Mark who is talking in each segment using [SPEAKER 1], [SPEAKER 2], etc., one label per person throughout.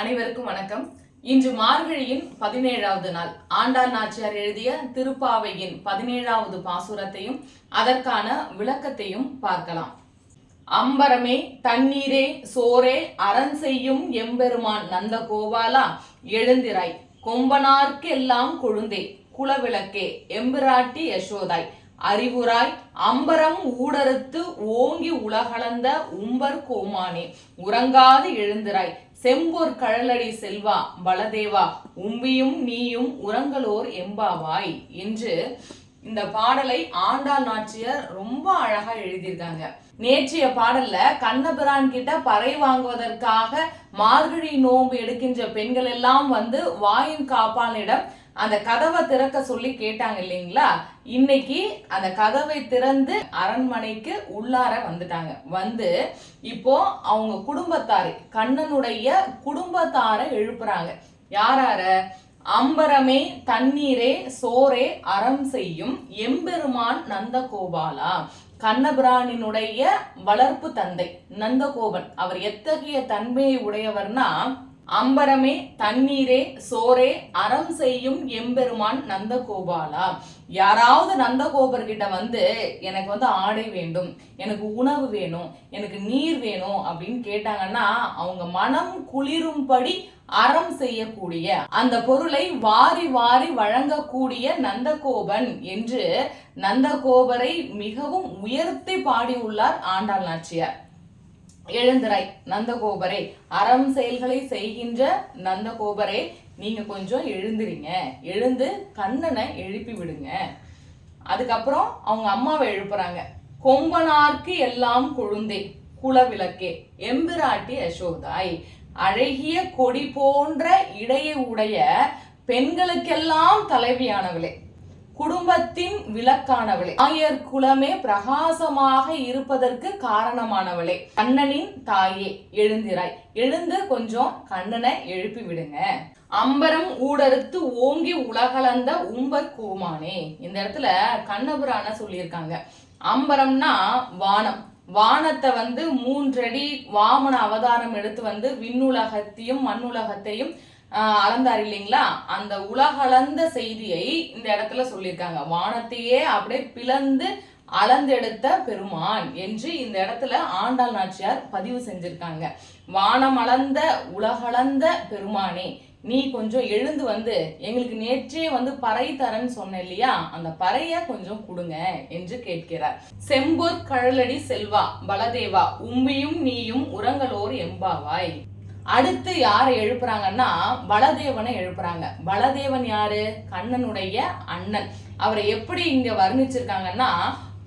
[SPEAKER 1] அனைவருக்கும் வணக்கம். இன்று மார்கழியின் பதினேழாவது நாள். ஆண்டாள் நாச்சியார் எழுதிய திருப்பாவையின் பதினேழாவது பாசுரத்தையும் அதற்கான விளக்கத்தையும் பார்க்கலாம். அம்பரமே தண்ணீரே சோரே அரண் செய்யும் எம்பெருமான் நந்த கோபாலா எழுந்திராய். கொம்பனார்க்கெல்லாம் கொழுந்தே குலவிளக்கே எம்பிராட்டி யசோதாய். அறிவுராய் அம்பரம் ஊடறுத்து ஓங்கி உலகளந்த உம்பர் கோமானே உறங்காது எழுந்திராய். செம்பொர் கழலடி செல்வா பலதேவா உம்பியும் நீயும் உரங்களோர் எம்பாவாய் என்று இந்த பாடலை ஆண்டாள் நாச்சியர் ரொம்ப அழகா எழுதியிருக்காங்க. நேற்றைய பாடல்ல கண்ணபிரான் கிட்ட பறை வாங்குவதற்காக மார்கழி நோன்பு எடுக்கின்ற பெண்கள் எல்லாம் வந்து வாயின் காப்பானிடம் அந்த கதவை திறக்க சொல்லி கேட்டாங்க இல்லைங்களா? இன்னைக்கு அந்த கதவை திறந்து அரண்மனைக்கு உள்ளார வந்துட்டாங்க. வந்து இப்போ அவங்க குடும்பத்தாரு கண்ணனுடைய குடும்பத்தாரை எழுப்புறாங்க. யாரார? அம்பரமே தண்ணீரே சோரே அறம் செய்யும் எம்பெருமான் நந்தகோபாலா. கண்ணபிரானினுடைய வளர்ப்பு தந்தை நந்தகோபன். அவர் எத்தகைய தன்மையை உடையவர்னா அம்பரமே தண்ணீரே சோரே அறம் செய்யும் எம்பெருமான் நந்தகோபாலா. யாராவது நந்தகோபர்கிட்ட வந்து எனக்கு வந்து ஆடை வேண்டும் எனக்கு உணவு வேணும் எனக்கு நீர் வேணும் அப்படின்னு கேட்டாங்கன்னா அவங்க மனம் குளிரும்படி அறம் செய்யக்கூடிய அந்த பொருளை வாரி வாரி வழங்கக்கூடிய நந்தகோபன் என்று நந்தகோபரை மிகவும் உயர்த்தி பாடியுள்ளார் ஆண்டாள் நாச்சியார். எழுந்திராய் நந்தகோபரே. அறம் செயல்களை செய்கின்ற நந்தகோபரே நீங்க கொஞ்சம் எழுந்துறீங்க எழுந்து கண்ணனை எழுப்பி விடுங்க. அதுக்கப்புறம் அவங்க அம்மாவை எழுப்புறாங்க. கொம்பனார்க்கு எல்லாம் குழந்தை குலவிளக்கே. எம்பிராட்டி யசோதாய் அழகிய கொடி போன்ற இடையை உடைய பெண்களுக்கெல்லாம் தலைவியானவளே. குடும்பத்தின் விளக்கானவளே. ஆயர் குலமே பிரகாசமாக இருப்பதற்கு காரணமானவளே. கண்ணனின் தாயே எழுந்திராய். எழுந்து கொஞ்சம் கண்ணனை எழுப்பி விடுங்க. அம்பரம் ஊடறுத்து ஓங்கி உலகளந்த உம்பர் கோமானே. இந்த இடத்துல கண்ணபுரான சொல்லியிருக்காங்க. அம்பரம்னா வானம். வானத்தை வந்து மூன்றடி வாமன அவதாரம் எடுத்து வந்து விண்ணுலகத்தையும் மண்ணுலகத்தையும் அளந்தார் இல்லைங்களா? அந்த உலகளந்த செய்தியை இந்த இடத்துல சொல்லியிருக்காங்க. வானத்தையே அப்படியே பிளந்து அளந்தெடுத்த பெருமான் என்று இந்த இடத்துல ஆண்டாள் நாச்சியார் பதிவு செஞ்சிருக்காங்க. வானம் அளந்த உலகளந்த பெருமானே நீ கொஞ்சம் எழுந்து வந்து எங்களுக்கு நேற்றே வந்து பறை தரன்னு சொன்ன இல்லையா? அந்த பறைய கொஞ்சம் கொடுங்க என்று கேட்கிறார். செம்பொர் கழலடி செல்வா பலதேவா உம்பியும் நீயும் உரங்களோர் எம்பாவாய். அடுத்து யாரை எழுப்புறாங்கன்னா பலதேவனை எழுப்புறாங்க. பலதேவன் யாரு? கண்ணனுடைய அண்ணன். அவரை எப்படி இங்க வர்ணிச்சிருக்காங்கன்னா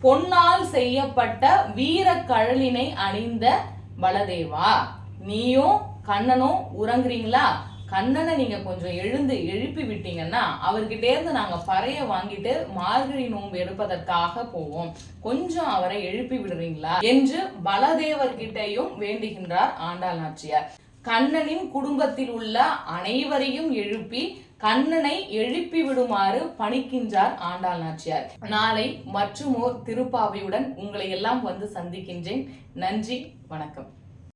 [SPEAKER 1] பொன்னால் செய்யப்பட்ட வீர கழலினை அணிந்த பலதேவா நீயும் கண்ணனும் உறங்குறீங்களா? கண்ணனை நீங்க கொஞ்சம் எழுந்து எழுப்பி விட்டீங்கன்னா அவர்கிட்ட இருந்து நாங்க பறைய வாங்கிட்டு மார்கழி நோன்பு எடுப்பதற்காக போவோம். கொஞ்சம் அவரை எழுப்பி விடுறீங்களா? என்று பலதேவர்கிட்டையும் வேண்டுகின்றார் ஆண்டாள் நாச்சியார். கண்ணனின் குடும்பத்தில் உள்ள அனைவரையும் எழுப்பி கண்ணனை எழுப்பி விடுமாறு பணிக்கின்றார் ஆண்டாள் நாச்சியார். நாளை மற்றும் ஓர் திருப்பாவையுடன் உங்களை எல்லாம் வந்து சந்திக்கின்றேன். நன்றி வணக்கம்.